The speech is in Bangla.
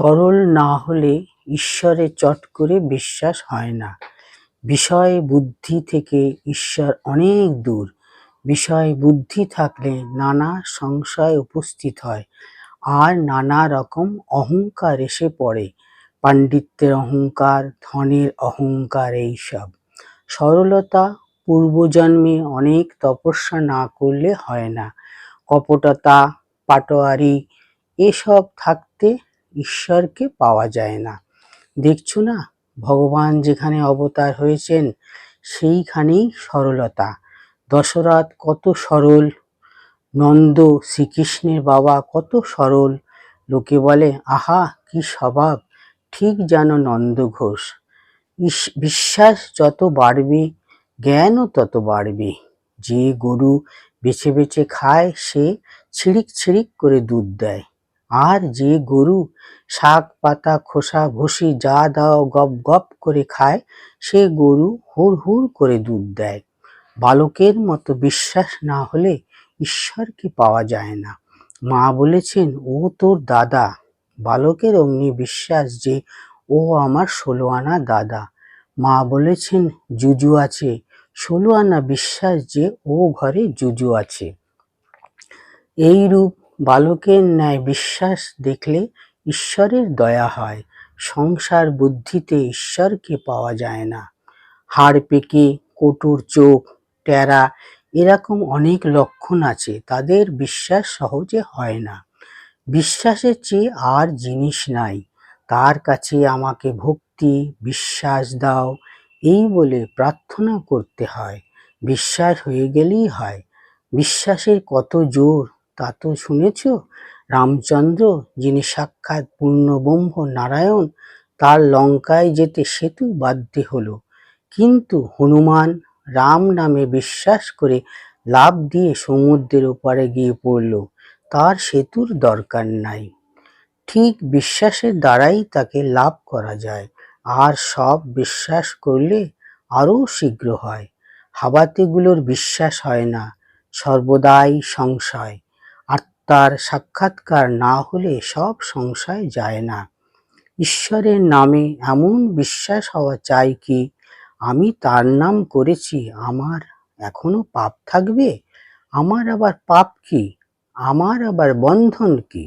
সরল না হলে ঈশ্বরে চট করে বিশ্বাস হয় না। বিষয় বুদ্ধি থেকে ঈশ্বর অনেক দূর। বিষয় বুদ্ধি থাকলে নানা সংশয় উপস্থিত হয়। আর নানা রকম অহংকার এসে পড়ে। পাণ্ডিত্যের অহংকার, ধনের অহংকার এইসব সরলতা পূর্বজন্মে অনেক তপস্যা না করলে হয় না। কপটতা, পাটোয়ারি এসব থাকতে ঈশ্বরকে পাওয়া যায় না। দেখছ না? ভগবান যেখানে অবতার হয়েছেন, সেইখানেই সরলতা। দশরথ কত সরল, নন্দ শ্রীকৃষ্ণের বাবা কত সরল। লোকে বলে, আহা, কি স্বভাব! ঠিক যেন নন্দ ঘোষ বিশ্বাস যত বাড়বে, জ্ঞানও তত বাড়বে। যে গরু বেছে বেছে খায়, সে ছিড়িক ছিড়িক করে দুধ দেয়। আর যে গরু শাক পাতা খোসা ভুসি যা দাও গপ গপ করে খায়, সে গরু হুড় হুড় করে দুধ দেয়। বালকের মতো বিশ্বাস না হলে ঈশ্বরকে পাওয়া যায় না? মা বলেছেন, ও তোর দাদা। বালকের অমনি বিশ্বাস যে, ও আমার ষোলো আনা দাদা। মা বলেছেন, জুজু আছে। ষোলো আনা বিশ্বাস যে, ও ঘরে জুজু আছে। এই রূপ বালকের ন্যায় বিশ্বাস দেখলে ঈশ্বরের দয়া হয়, সংসার বুদ্ধিতে ঈশ্বরকে পাওয়া যায় না। হাড় পেকে, কটুর চোখ টেরা এরকম অনেক লক্ষণ আছে, তাদের বিশ্বাস সহজে হয় না। বিশ্বাসের চেয়ে আর জিনিস নাই, তার কাছে আমাকে ভক্তি, বিশ্বাস দাও, এই বলে প্রার্থনা করতে হয়। বিশ্বাস হয়ে গেলেই হয়। বিশ্বাসের কত জোর তা তো শুনেছ? রামচন্দ্র, যিনি সাক্ষাৎ পূর্ণব্রহ্ম নারায়ণ, তার লঙ্কায় যেতে সেতু বাধ্যে হলো। কিন্তু হনুমান রাম নামে বিশ্বাস করে লাভ দিয়ে সমুদ্রের ওপারে গিয়ে পড়ল। তার সেতুর দরকার নাই। ঠিক বিশ্বাসের দ্বারাই তাকে লাভ করা যায়। আর সব বিশ্বাস করলে আরও শীঘ্র হয়। হাবাতেগুলোর বিশ্বাস হয় না। সর্বদাই সংশয়। আত্মার সাক্ষাৎকার না হলে সব সংশয় যায় না। ঈশ্বরের নামে এমন বিশ্বাস হওয়া চাই কি? আমি তার নাম করেছি, আমার এখনও পাপ থাকবে? আমার আবার পাপ কি? আমার আবার বন্ধন কি?